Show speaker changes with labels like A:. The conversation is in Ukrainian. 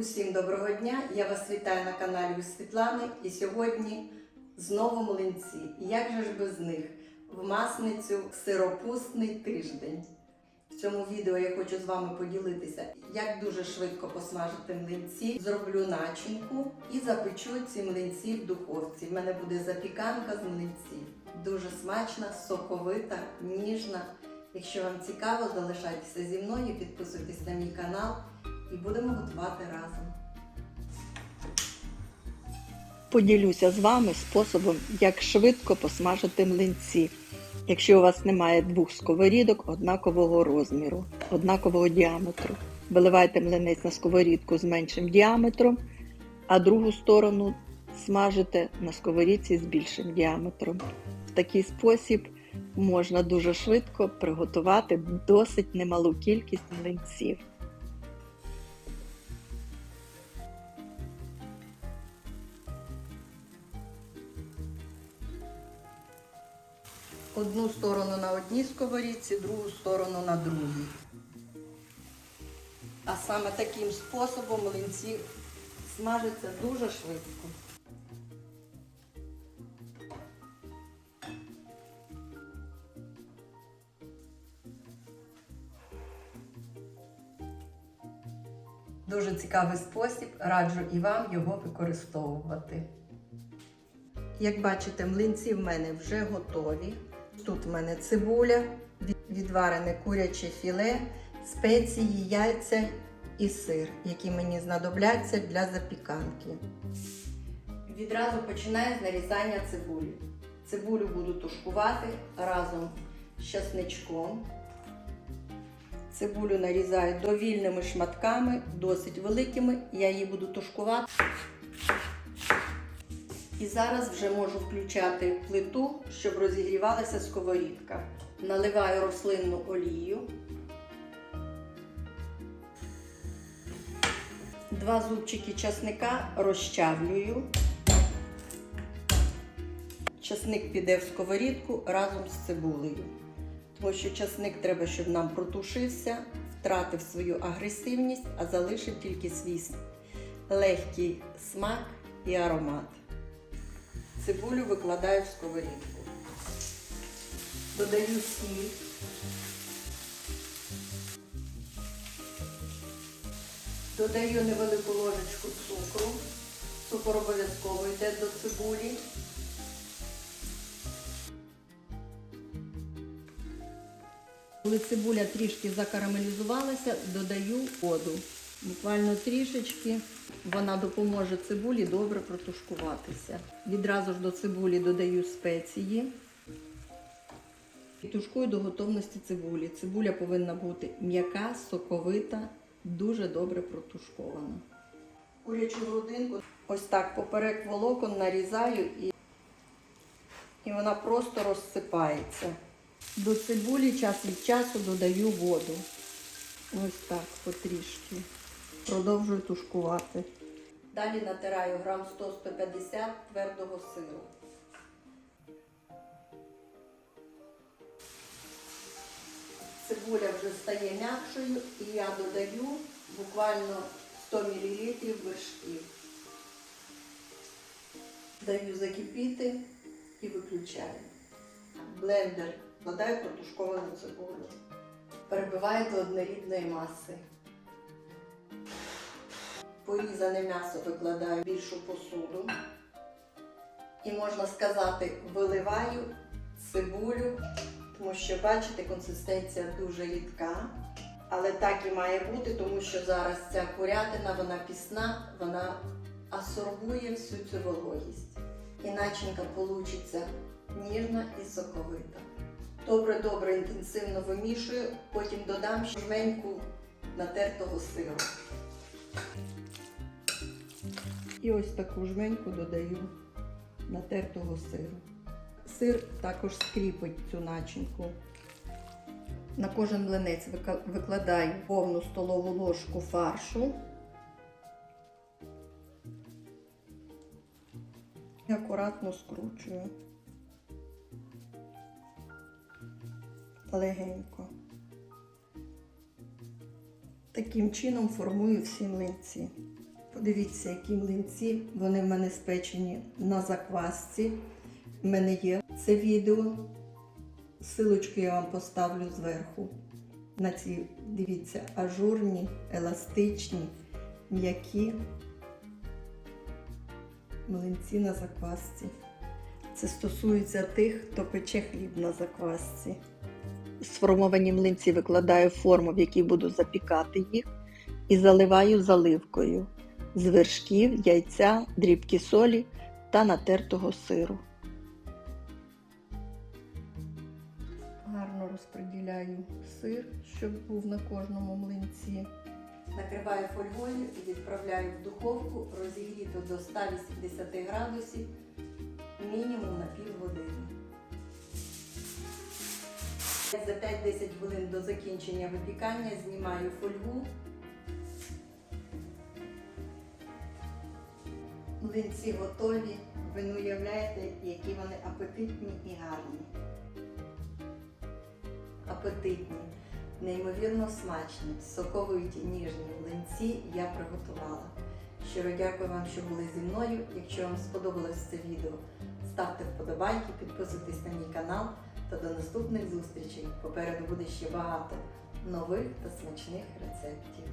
A: Усім доброго дня! Я вас вітаю на каналі у Світлани. І сьогодні знову млинці. Як же ж без них? В масницю сиропустний тиждень. В цьому відео я хочу з вами поділитися, як дуже швидко посмажити млинці. Зроблю начинку і запечу ці млинці в духовці. В мене буде запіканка з млинців. Дуже смачна, соковита, ніжна. Якщо вам цікаво, залишайтеся зі мною, підписуйтесь на мій канал і будемо готувати разом. Поділюся з вами способом, як швидко посмажити млинці. Якщо у вас немає двох сковорідок однакового розміру, однакового діаметру, виливайте млинець на сковорідку з меншим діаметром, а другу сторону смажите на сковорідці з більшим діаметром. В такий спосіб можна дуже швидко приготувати досить немалу кількість млинців. Одну сторону на одній сковорідці, другу сторону на другій. А саме таким способом млинці смажаться дуже швидко. Дуже цікавий спосіб, раджу і вам його використовувати. Як бачите, млинці в мене вже готові. Тут в мене цибуля, відварене куряче філе, спеції, яйця і сир, які мені знадобляться для запіканки. Відразу починаю з нарізання цибулі. Цибулю буду тушкувати разом з часничком. Цибулю нарізаю довільними шматками, досить великими. Я її буду тушкувати. І зараз вже можу включати плиту, щоб розігрівалася сковорідка. Наливаю рослинну олію. Два зубчики часника розчавлюю. Часник піде в сковорідку разом з цибулею. Тому що часник треба, щоб нам протушився, втратив свою агресивність, а залишив тільки свій легкий смак і аромат. Цибулю викладаю в сковорідку. Додаю сіль. Додаю невелику ложечку цукру. Цукор обов'язково йде до цибулі. Коли цибуля трішки закарамелізувалася, додаю воду. Буквально трішечки вона допоможе цибулі добре протушкуватися. Відразу ж до цибулі додаю спеції. І тушкую до готовності цибулі. Цибуля повинна бути м'яка, соковита, дуже добре протушкована. Курячу грудинку ось так поперек волокон нарізаю і, і вона просто розсипається. До цибулі час від часу додаю воду. Ось так потрішки. Продовжую тушкувати. Далі натираю грам 100-150 твердого сиру. Цибуля вже стає м'якшою і я додаю буквально 100 мл вершків. Даю закипіти і виключаю. Блендер вкладаю протушковану цибулю. Перебиваю до однорідної маси. Порізане м'ясо викладаю в більшу посуду. І можна сказати, виливаю цибулю, тому що, бачите, консистенція дуже рідка. Але так і має бути, тому що зараз ця курятина, вона пісна, вона асорбує всю цю вологість. І начинка получиться ніжна і соковита. Добре-добре інтенсивно вимішую, потім додам жменьку натертого сиру. І ось таку жменьку додаю натертого сиру. Сир також скріпить цю начинку. На кожен млинець викладаю повну столову ложку фаршу. І акуратно скручую. Легенько. Таким чином формую всі млинці. Подивіться, які млинці. Вони в мене спечені на заквасці. У мене є це відео. Силочку я вам поставлю зверху. На ці, дивіться, ажурні, еластичні, м'які млинці на заквасці. Це стосується тих, хто пече хліб на заквасці. Сформовані млинці викладаю в форму, в якій буду запікати їх, і заливаю заливкою з вершків, яйця, дрібки солі та натертого сиру. Гарно розподіляю сир, щоб був на кожному млинці. Накриваю фольгою і відправляю в духовку розігріту до 180 градусів мінімум на півгодини. За 5-10 хвилин до закінчення випікання знімаю фольгу. Млинці готові. Ви не уявляєте, які вони апетитні і гарні. Апетитні, неймовірно смачні, соковиті, ніжні млинці я приготувала. Щиро дякую вам, що були зі мною. Якщо вам сподобалось це відео, ставте вподобайки, підписуйтесь на мій канал та до наступних зустрічей. Попереду буде ще багато нових та смачних рецептів.